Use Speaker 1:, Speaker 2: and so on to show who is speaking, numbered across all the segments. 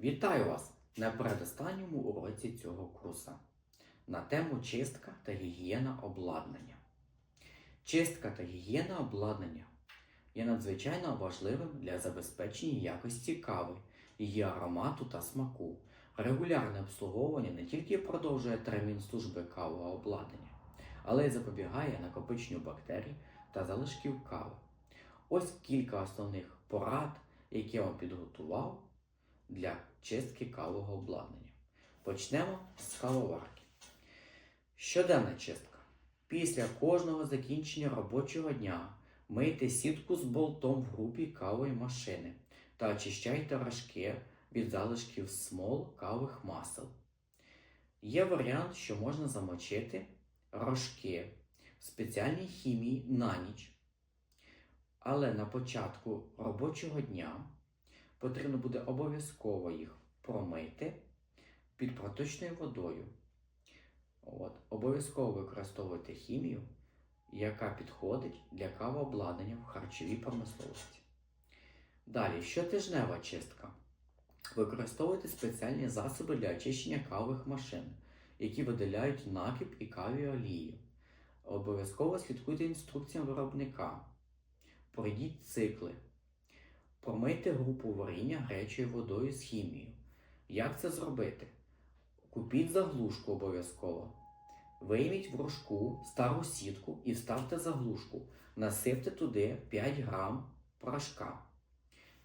Speaker 1: Вітаю вас на передостанньому уроці цього курсу на тему чистка та гігієна обладнання. Чистка та гігієна обладнання є надзвичайно важливим для забезпечення якості кави, її аромату та смаку. Регулярне обслуговування не тільки продовжує термін служби кавового обладнання, але й запобігає накопиченню бактерій та залишків кави. Ось кілька основних порад, які я вам підготував для чистки кавового обладнання. Почнемо з кавоварки. Щоденна чистка. Після кожного закінчення робочого дня мийте сітку з болтом в групі кавової машини та очищайте рожки від залишків смол кавових масел. Є варіант, що можна замочити рожки в спеціальній хімії на ніч. Але на початку робочого дня потрібно буде обов'язково їх промити під проточною водою. От. Обов'язково використовуйте хімію, яка підходить для кавообладнання в харчовій промисловості. Далі, щотижнева чистка. Використовуйте спеціальні засоби для очищення кавових машин, які видаляють накип і каві олію. Обов'язково слідкуйте інструкціям виробника. Пройдіть цикли. Промийте групу варіння гарячою водою з хімією. Як це зробити? Купіть заглушку обов'язково. Вийміть в рожку стару сітку і вставте заглушку. Насипте туди 5 грам порошка.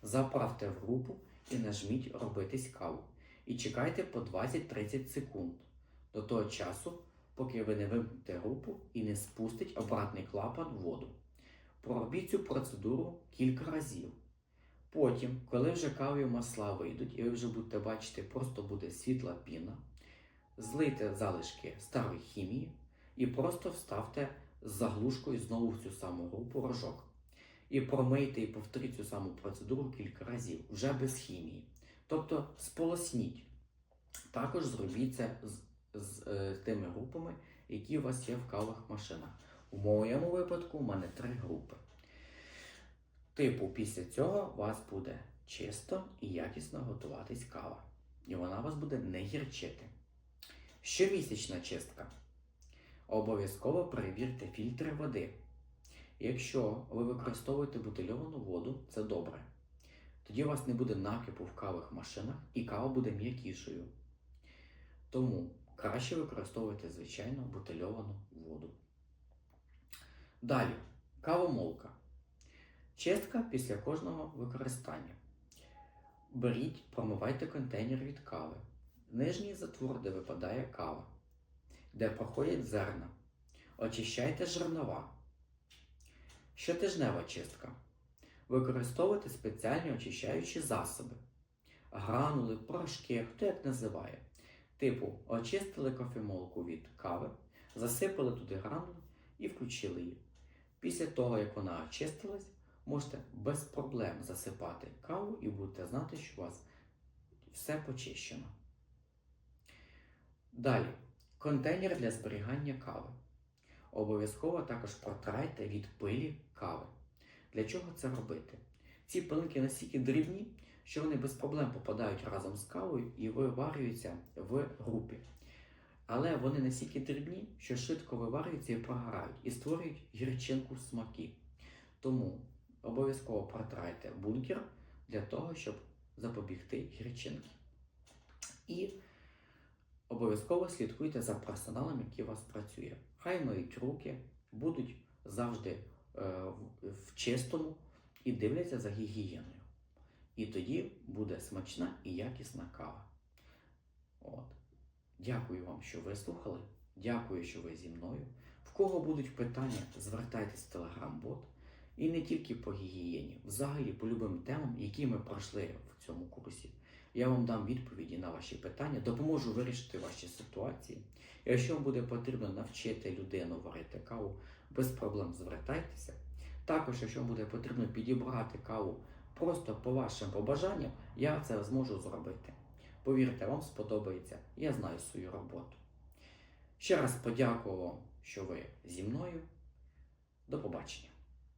Speaker 1: Заправте в групу і нажміть робитись каву. І чекайте по 20-30 секунд до того часу, поки ви не вимкнете групу і не спустить обратний клапан в воду. Проробіть цю процедуру кілька разів. Потім, коли вже кавові масла вийдуть, і ви вже будете бачити, просто буде світла піна, злийте залишки старої хімії і просто вставте з заглушкою знову в цю саму групу рожок. І промийте і повторіть цю саму процедуру кілька разів, вже без хімії. Тобто сполосніть. Також зробіть це з, з е, тими групами, які у вас є в кавових машинах. У моєму випадку у мене три групи. Типу, після цього у вас буде чисто і якісно готуватись кава. І вона вас буде не гірчити. Щомісячна чистка. Обов'язково перевірте фільтри води. Якщо ви використовуєте бутильовану воду, це добре. Тоді у вас не буде накипу в кавих машинах і кава буде м'якішою. Тому краще використовуйте звичайно бутильовану воду. Далі, кавомолка. Чистка після кожного використання. Беріть, промивайте контейнер від кави. Нижній затвор, де випадає кава, де проходять зерна. Очищайте жернова. Щотижнева чистка. Використовуйте спеціальні очищаючі засоби. Гранули, порошки, хто як називає. Типу, очистили кофемолку від кави, засипали туди гранули і включили її. Після того, як вона очистилась, можете без проблем засипати каву і будете знати, що у вас все почищено. Далі, контейнер для зберігання кави. Обов'язково також протрайте від пилі кави. Для чого це робити? Ці пилинки настільки дрібні, що вони без проблем попадають разом з кавою і виварюються в групі. Але вони настільки дрібні, що швидко виварюються і прогорають, і створюють гірчинку смаки. Тому обов'язково протрайте бункер для того, щоб запобігти гірчинки. І обов'язково слідкуйте за персоналом, який у вас працює. Хай миють руки, будуть завжди е, в- чистому і дивляться за гігієною. І тоді буде смачна і якісна кава. От. Дякую вам, що ви слухали. Дякую, що ви зі мною. В кого будуть питання, звертайтесь в телеграм-бот. І не тільки по гігієні, взагалі по любим темам, які ми пройшли в цьому курсі. Я вам дам відповіді на ваші питання, допоможу вирішити ваші ситуації. Якщо вам буде потрібно навчити людину варити каву, без проблем звертайтеся. Також, якщо вам буде потрібно підібрати каву просто по вашим побажанням, я це зможу зробити. Повірте, вам сподобається, я знаю свою роботу. Ще раз подякую вам, що ви зі мною. До побачення.